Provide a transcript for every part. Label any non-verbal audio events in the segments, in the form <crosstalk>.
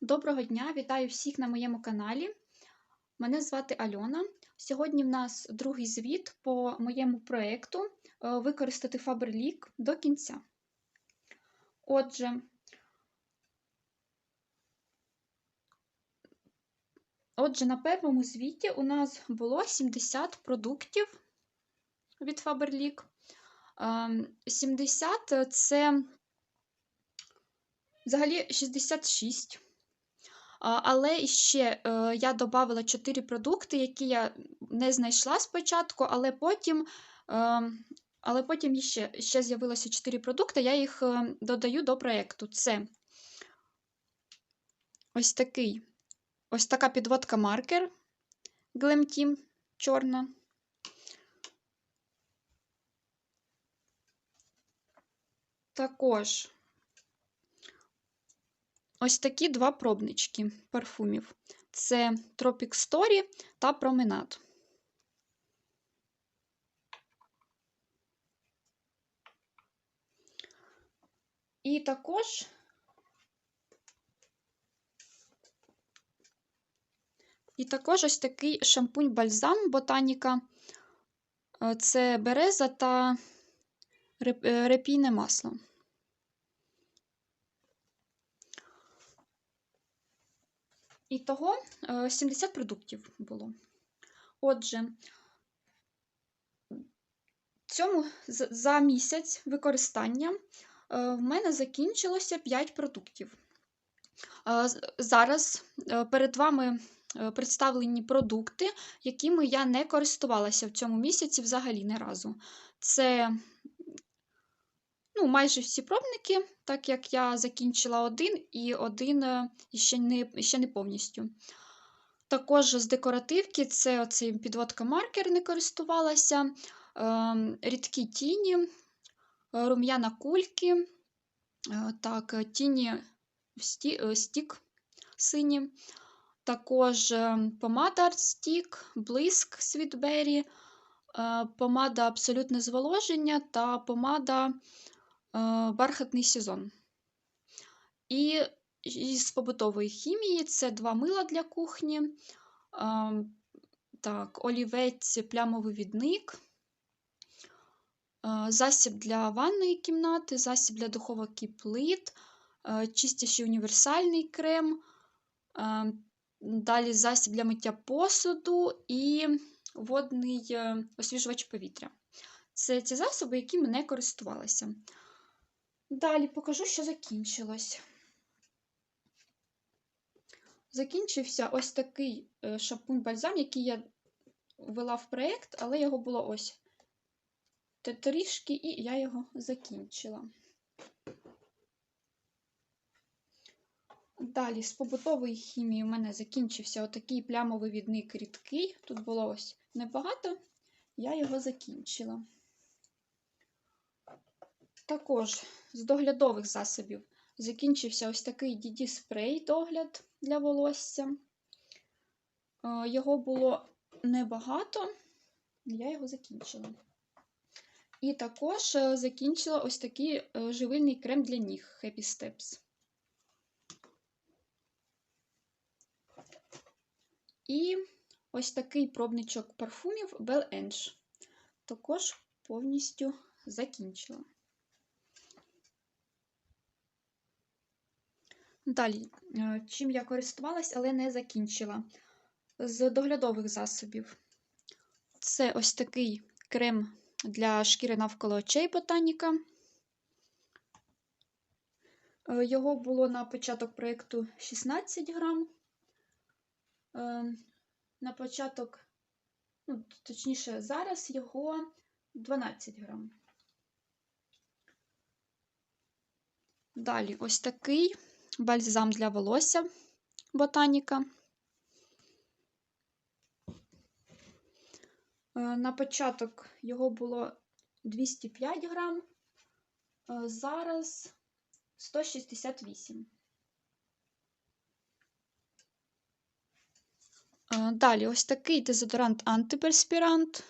Доброго дня, вітаю всіх на моєму каналі. Мене звати Альона. Сьогодні в нас другий звіт по моєму проєкту е, використати Faberlic до кінця. Отже, Отже, на першому звіті у нас було 70 продуктів від Faberlic. Ем, 70 це взагалі 66. Але ще е, я додала 4 продукти, які я не знайшла спочатку, але потім е, але потім ще, ще з'явилося 4 продукти, я їх е, додаю до проєкту. Це ось такий, ось така підводка маркер Glam Team чорна. Також ось такі два пробнички парфумів. Це Tropic Story та Променад. І також І також ось такий шампунь-бальзам ботаніка. Це береза та репійне масло. І того 70 продуктів було. Отже, цьому за місяць використання в мене закінчилося 5 продуктів. Зараз перед вами представлені продукти, якими я не користувалася в цьому місяці взагалі не разу. Це ну, майже всі пробники, так як я закінчила один і один ще не, ще не повністю. Також з декоративки це оцей підводка маркер не користувалася, рідкі тіні, рум'яна кульки, так, тіні стік сині. Також помада Stick, блиск Sweetberry, помада абсолютне зволоження та помада бархатний сезон. І з побутової хімії це два мила для кухні, так, олівець плямовий відник, засіб для ванної кімнати, засіб для духовок плит, чистящий універсальний крем, далі засіб для миття посуду і водний освіжувач повітря. Це ті засоби, якими не користувалася. Далі покажу, що закінчилось. Закінчився ось такий шампунь-бальзам, який я ввела в проєкт, але його було ось трішки, і я його закінчила. Далі, з побутової хімії у мене закінчився отакий плямовий відник рідкий. Тут було ось небагато, я його закінчила. Також з доглядових засобів закінчився ось такий DD спрей догляд для волосся. Його було небагато, я його закінчила. І також закінчила ось такий живильний крем для ніг Happy Steps. І ось такий пробничок парфумів Bell Ange. Також повністю закінчила. Далі, чим я користувалась, але не закінчила. З доглядових засобів. Це ось такий крем для шкіри навколо очей ботаніка. Його було на початок проєкту 16 грам. На початок, ну, точніше, зараз його 12 грам. Далі ось такий бальзам для волосся ботаніка. На початок його було 205 грам, зараз 168. Далі ось такий дезодорант антиперспірант.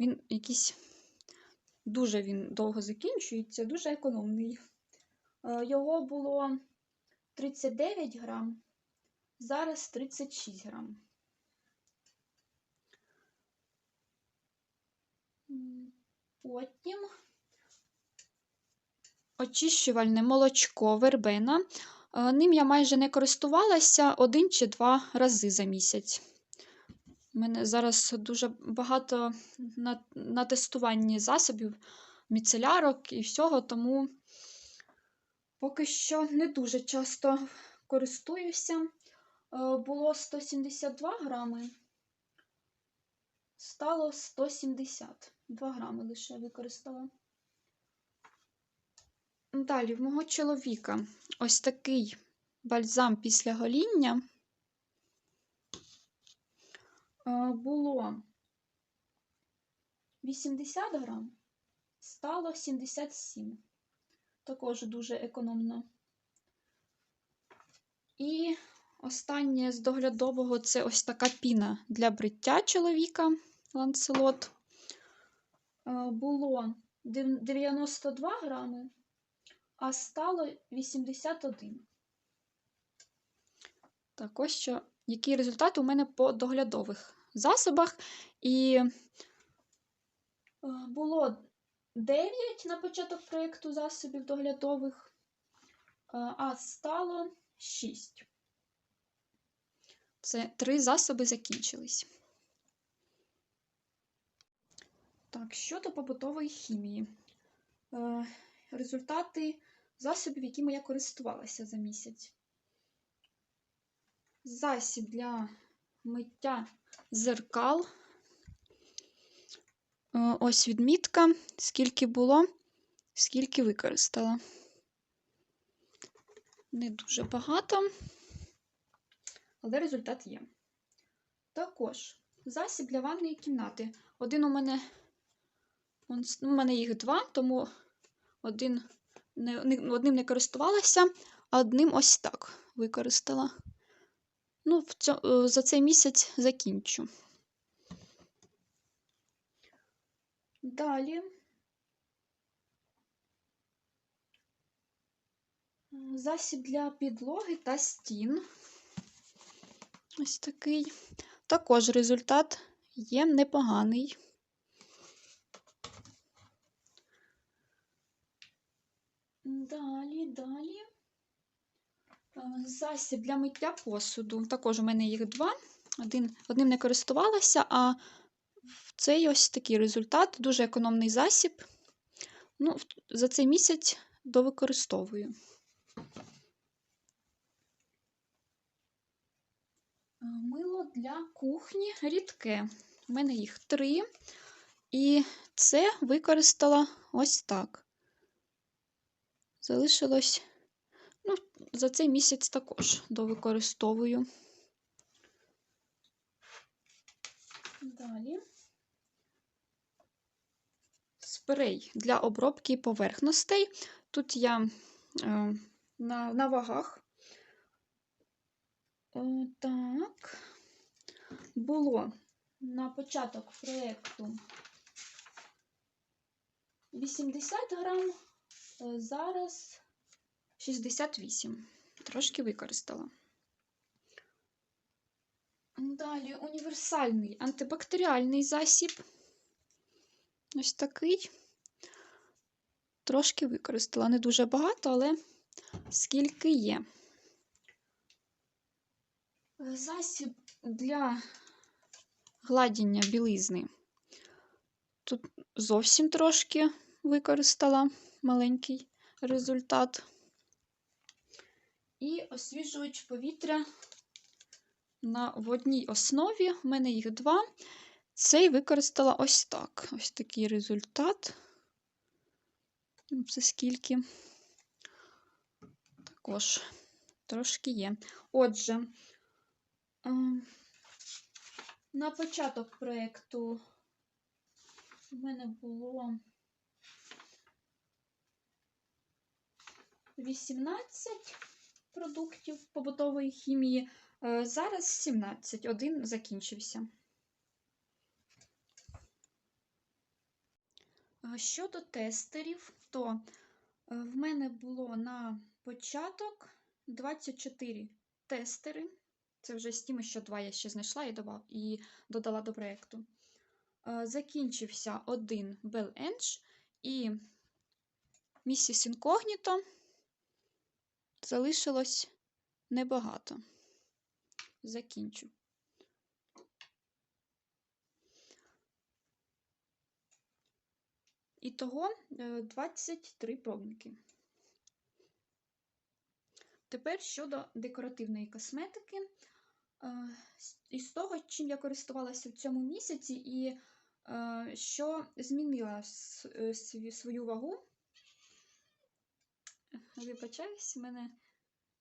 Він якийсь дуже він довго закінчується, дуже економний. Його було 39 грам, зараз 36 грам. Потім очищувальне молочко вербена. Е, Ним я майже не користувалася один чи два рази за місяць. У мене зараз дуже багато на, на тестуванні засобів, міцелярок і всього, тому поки що не дуже часто користуюся. Е, Було 172 грами, стало 170. 2 грами лише використала. Далі, в мого чоловіка ось такий бальзам після гоління. Е, Було 80 грам, стало 77. Також дуже економно. І останнє з доглядового це ось така піна для бриття чоловіка ланцелот. Е, Було 92 грами, а стало 81. Так, ось що, який результат у мене по доглядових засобах. І е, було 9 на початок проєкту засобів доглядових, е, а стало 6. Це три засоби закінчились. Так, щодо побутової хімії. Е, результати засобів, якими я користувалася за місяць. Засіб для миття зеркал. Е, Ось відмітка, скільки було, скільки використала. Не дуже багато, але результат є. Також засіб для ванної кімнати. Один у мене, ну, у мене їх два, тому один не, не- одним не користувалася, а одним ось так використала. Ну, в цьо, е, за цей місяць закінчу. Далі. Засіб для підлоги та стін. Ось такий. Також результат є непоганий. Далі, далі. Е, Засіб для миття посуду. Також у мене їх два. Один, одним не користувалася, а в цей ось такий результат. Дуже економний засіб. Ну, за цей місяць довикористовую. Е, Мило для кухні рідке. У мене їх три. І це використала ось так. Залишилось. Ну, за цей місяць також довикористовую. Далі. Спрей для обробки поверхностей. Тут я е, на, на вагах. О, так. Було на початок проєкту 80 грам, е, зараз 68. Трошки використала. Далі універсальний антибактеріальний засіб. Ось такий. Трошки використала. Не дуже багато, але скільки є. Засіб для гладіння білизни. Тут зовсім трошки використала маленький результат. І освіжувач повітря на водній основі. У мене їх два. Цей використала ось так. Ось такий результат. Ну, Це скільки. Також трошки є. Отже, ем, на початок проєкту у мене було 18 продуктів побутової хімії. Е, Зараз 17, один закінчився. Щодо тестерів, то е, в мене було на початок 24 тестери. Це вже з тими, що два я ще знайшла і, додав, і додала до проєкту. Е, Закінчився один Bell Edge і місіс Інкогніто залишилось небагато. Закінчу. Ітого е, 23 пробники. Тепер щодо декоративної косметики. Е, Із того, чим я користувалася в цьому місяці, і е, що змінила е, свою вагу. Вибачаюсь, в мене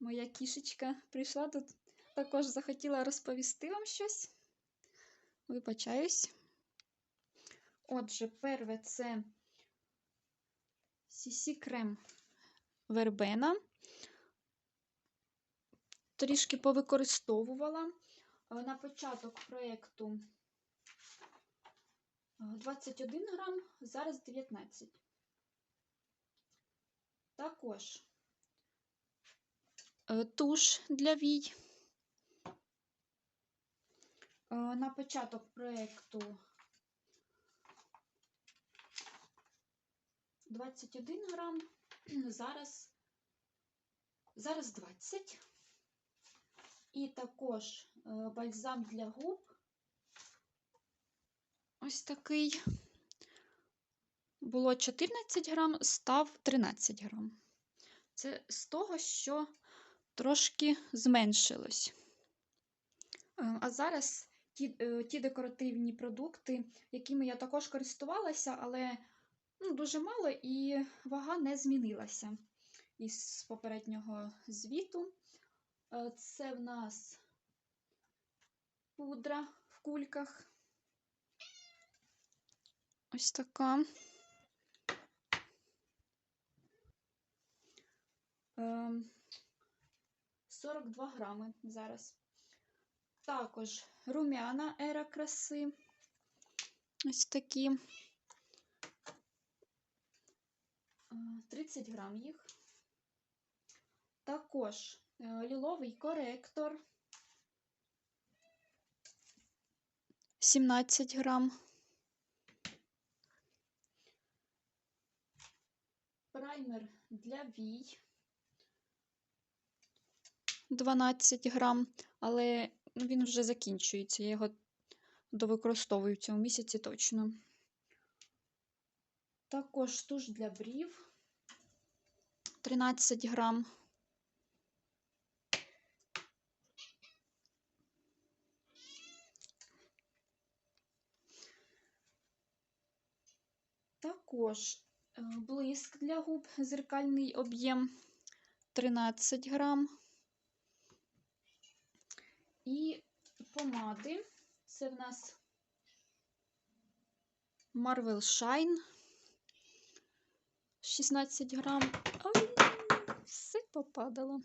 моя кішечка прийшла тут, також захотіла розповісти вам щось. Вибачаюсь. Отже, перше це CC крем вербена. Трішки повикористовувала. Е, На початок проєкту е, 21 грам, зараз 19. Також е, туш для вій. Е, На початок проєкту 21 грам, <clears throat> зараз, зараз 20. І також е, бальзам для губ. Ось такий. Було 14 грам, став 13 грам. Це з того, що трошки зменшилось. Е, А зараз ті, е, ті декоративні продукти, якими я також користувалася, але ну, дуже мало і вага не змінилася із попереднього звіту. Е, Це в нас пудра в кульках. Ось така. Ем, 42 грами зараз. Також румяна ера краси. Ось такі. Е, 30 грам їх. Також е, ліловий коректор. 17 грам. Праймер для вій. 12 грам, але він вже закінчується. Я його довикористовую в цьому місяці точно. Також туш для брів 13 грам. Також е, блиск для губ, зеркальний об'єм 13 грам. І помади. Це в нас Marvel Shine 16 грам. Ой, все попадало.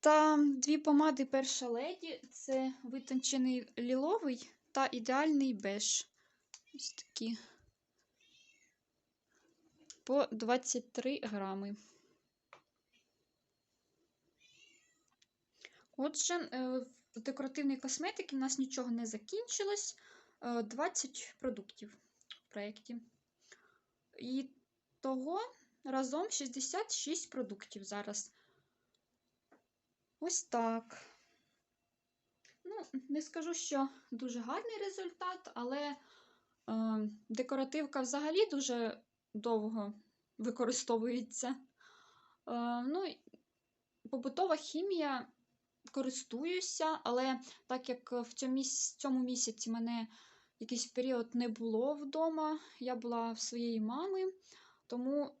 Та дві помади перша леді це витончений ліловий та ідеальний беж. Ось такі. По 23 грами. Отже, е, в декоративній косметики у нас нічого не закінчилось. Е, 20 продуктів в проєкті. І того разом 66 продуктів зараз. Ось так. Ну, не скажу, що дуже гарний результат, але е, декоративка взагалі дуже довго використовується. Е, ну, побутова хімія користуюся, але так як в цьому місяці мене якийсь період не було вдома, я була в своєї мами, тому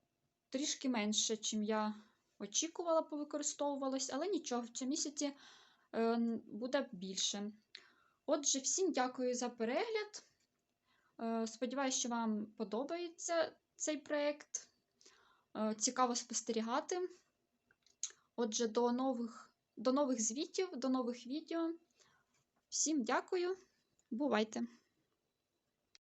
трішки менше, чим я очікувала, повикористовувалось, але нічого, в цьому місяці е, буде більше. Отже, всім дякую за перегляд. Е, Сподіваюсь, що вам подобається цей проєкт. Е, Цікаво спостерігати. Отже, до нових, до нових звітів, до нових відео. Всім дякую. Бувайте!